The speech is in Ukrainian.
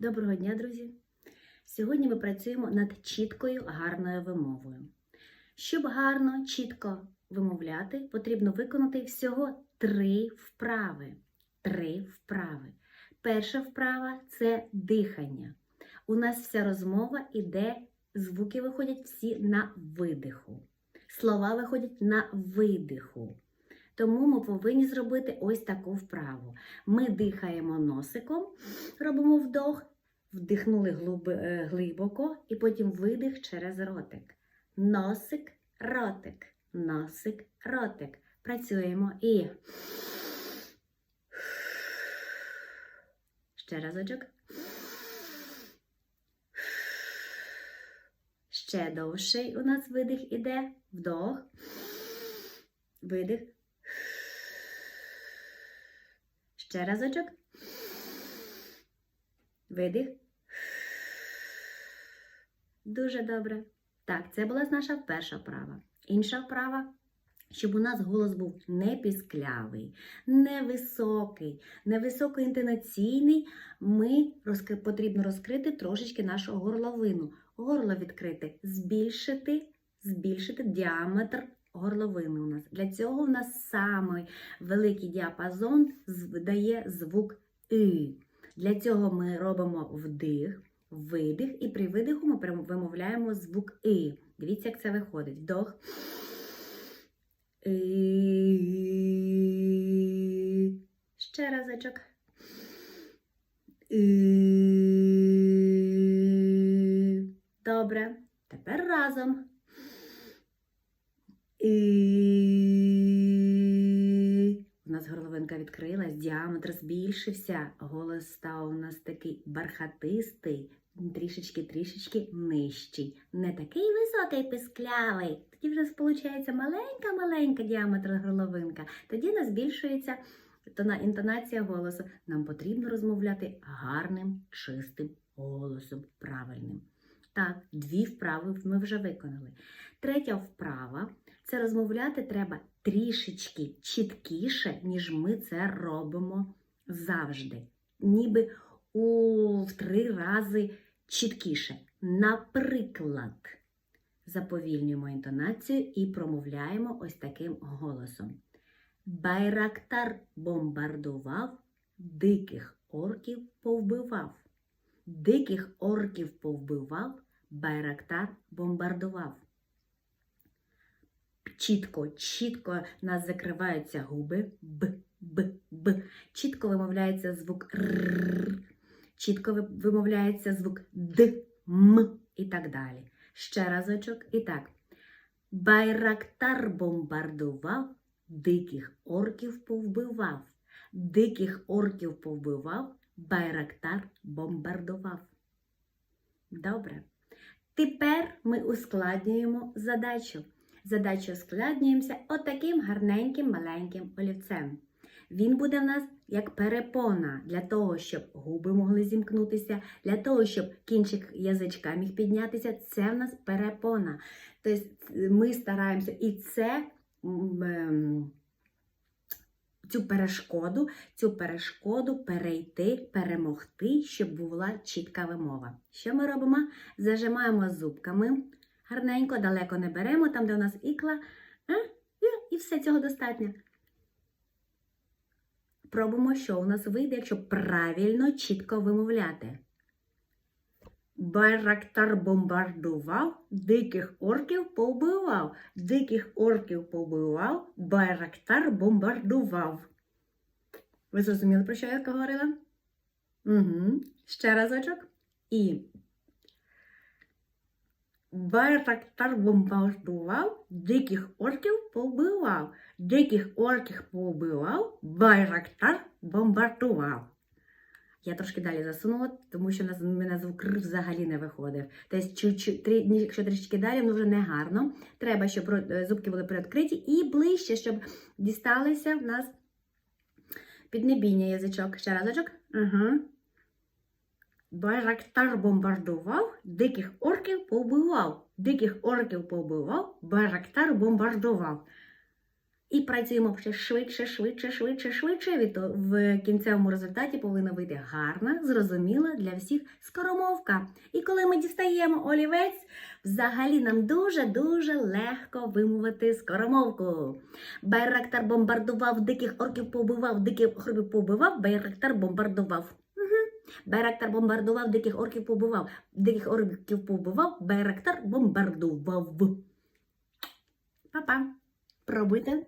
Доброго дня, друзі! Сьогодні ми працюємо над чіткою гарною вимовою. Щоб гарно, чітко вимовляти, потрібно виконати всього три вправи. Три вправи. Перша вправа це дихання. У нас вся розмова іде, звуки виходять всі на видиху. Слова виходять на видиху. Тому ми повинні зробити ось таку вправу. Ми дихаємо носиком, робимо вдох, вдихнули е, глибоко і потім видих через ротик. Носик, ротик, носик, ротик. Працюємо і. Ще разочок. Ще довший у нас видих іде. Вдох. Видих. Ще разочок. Видих. Дуже добре. Так, це була наша перша вправа. Інша вправа, щоб у нас голос був не пісклявий, не високий, не високоінтонаційний, ми розкри- потрібно розкрити трошечки нашу горловину. Горло відкрити, збільшити, збільшити діаметр горловини у нас. Для цього у нас самий великий діапазон дає звук И. Для цього ми робимо вдих, видих, і при видиху ми вимовляємо звук И. Дивіться, як це виходить. Вдох. Ще разочок. Добре. Тепер разом. І у нас горловинка відкрилась, діаметр збільшився, голос став у нас такий бархатистий, трішечки-трішечки нижчий. Не такий високий писклявий. Тоді вже виходить маленька-маленька діаметр горловинка. Тоді нас збільшується тона- інтонація голосу. Нам потрібно розмовляти гарним, чистим голосом, правильним. Так, дві вправи ми вже виконали. Третя вправа це розмовляти треба трішечки чіткіше, ніж ми це робимо завжди. Ніби у в три рази чіткіше. Наприклад, заповільнюємо інтонацію і промовляємо ось таким голосом. Байрактар бомбардував, диких орків повбивав. Диких орків повбивав, Байрактар бомбардував. Чітко, чітко нас закриваються губи. Б, Б, Б. Чітко вимовляється звук Р. Чітко вимовляється звук Д, М і так далі. Ще разочок і так. Байрактар бомбардував, диких орків повбивав. Диких орків повбивав, Байрактар бомбардував. Добре. Тепер ми ускладнюємо задачу. Задачу ускладнюємося отаким гарненьким маленьким олівцем. Він буде в нас як перепона для того, щоб губи могли зімкнутися, для того, щоб кінчик язичка міг піднятися. Це в нас перепона. Тобто ми стараємося і це. ем, Цю перешкоду, цю перешкоду перейти, перемогти, щоб була чітка вимова. Що ми робимо? Зажимаємо зубками, гарненько, далеко не беремо, там, де у нас ікла, а? і, і все цього достатньо. Пробуємо, що у нас вийде, якщо правильно, чітко вимовляти. Байрактар бомбардував, диких орків побивав, диких орків побивав, Байрактар бомбардував. Ви зрозуміли, про що я говорила? Угу. Ще разочок. І Байрактар бомбардував, диких орків побивав, диких орків побивав, Байрактар бомбардував. Я трошки далі засунула, тому що нас- мене звук взагалі не виходив. Тобто, якщо трішки далі, воно вже не гарно. Треба, щоб е, зубки були приоткриті і ближче, щоб дісталися в нас піднебіння язичок. Ще разочок. Угу. Байрактар бомбардував, диких орків побивав. Диких орків побивав, Байрактар бомбардував. І працюємо ще швидше, швидше, швидше, швидше. Від в кінцевому результаті повинна вийти гарна, зрозуміла для всіх скоромовка. І коли ми дістаємо олівець, взагалі нам дуже-дуже легко вимовити скоромовку. Байрактар бомбардував, диких орків побивав, диких орків побивав, байрактар бомбардував. Байрактар бомбардував, диких орків побував. диких орків побував, байрактар бомбардував. Па-па. Пробуйте.